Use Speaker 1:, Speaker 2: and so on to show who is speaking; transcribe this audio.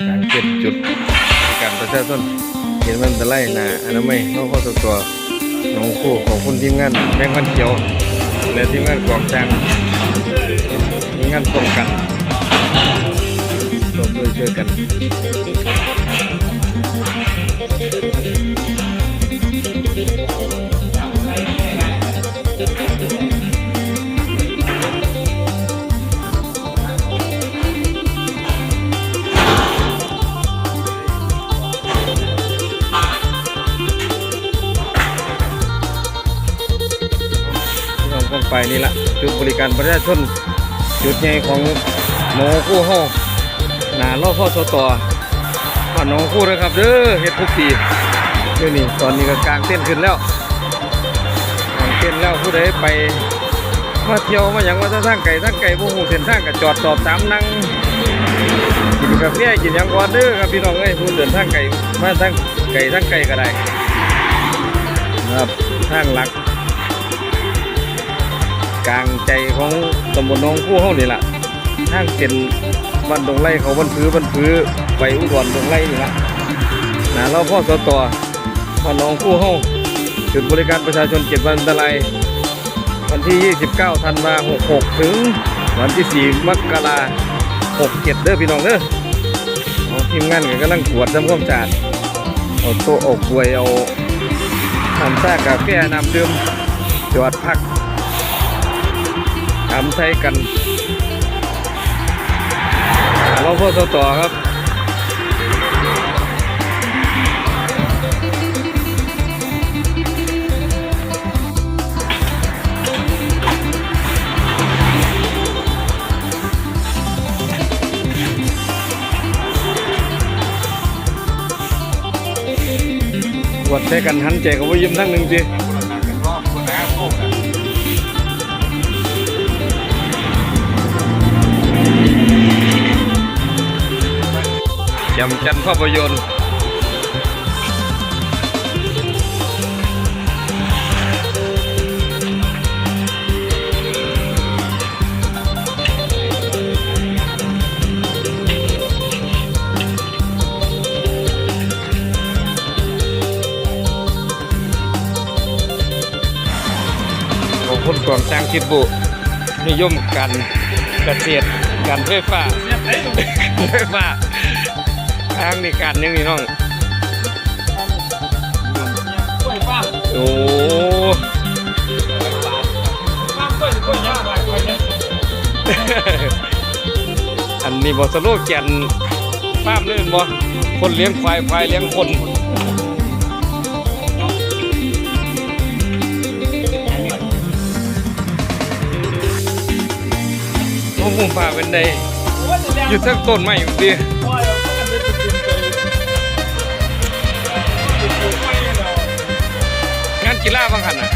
Speaker 1: การเจ็ดจุดการประชาชนเห็นมันตะไลหนาอนามัยน้องข้อตัวตัวน้องคู่ของคุณทีมงานแมงมันเขียว และทีมงานกองจางทีมงานป้องกันร่วมด้วยช่วยกัน ไปนี่ละจุดบริการประชาชนจุดใหญ่ของหมอกู้ห้องหนาล่อพ่อสตอบ้านหน้องคู่นะครับเด้อเฮ็ดทุกปีเดี๋ยวนี้ตอนนี้ก็กลางเต้นขึ้นแล้วกลางเต้นแล้วผู้ใดไปมาเที่ยวมาอย่างว่าจะทางไก่ทางไก่บ่ฮู้เส้นทางก็จอดสอบถามนั่งกินกาแฟกินยังก่อนเด้อครับพี่น้องเอ้ยผู้เดินทางไก่มาทางไก่ทางไก่ก็ได้ครับทางหลัก กลางใจของตำบลน้องคู่เฮานี่ล่ะทางเส้นบ้านดงไร่เขาบ้านพื้บ้านพื้ไปอุดรดงไร่นี่ล่ะนะเราพ่อสตอบ้านน้องคู่เฮาจุดบริการประชาชนเก็บวันอันตรายวันที่ 29 ธันวา66 ถึง วันที่ 4 มกรา67 เด้อพี่น้องเด้อทีมงานก็กำลังตรวจทำความสะอาดเอาโต๊ะเอกลวยเอาน้ำชากาแฟน้ำดื่มจอดพัก ทำไทยกันเราพ่อสต่อครับวัดใช้กันหันใจกับว่ายิ้มทั้งหนึ่งจี จำจันทร์ภาพยนตร์ของคนกองจ้างคิดบุนิยมการเกษตรการไฟฟ้าไฟฟ้า ทางในการยังนี่น้อง
Speaker 2: กล้วยฟ้า
Speaker 1: โอ้
Speaker 2: ฟ้ากล้วยกล้วยยากกล้วยเนี่ย
Speaker 1: อันนี้บอสโลแกนฟาร์มเลยบ่คนเลี้ยงควายควายเลี้ยงคนโอ้ผมพาเป็นได
Speaker 2: ว่าจะแดง
Speaker 1: อยู่ทั้งต้นไม้อยู่ดี
Speaker 2: กล้วยเนี่ยเรา
Speaker 1: งานกีฬาบางหันอะ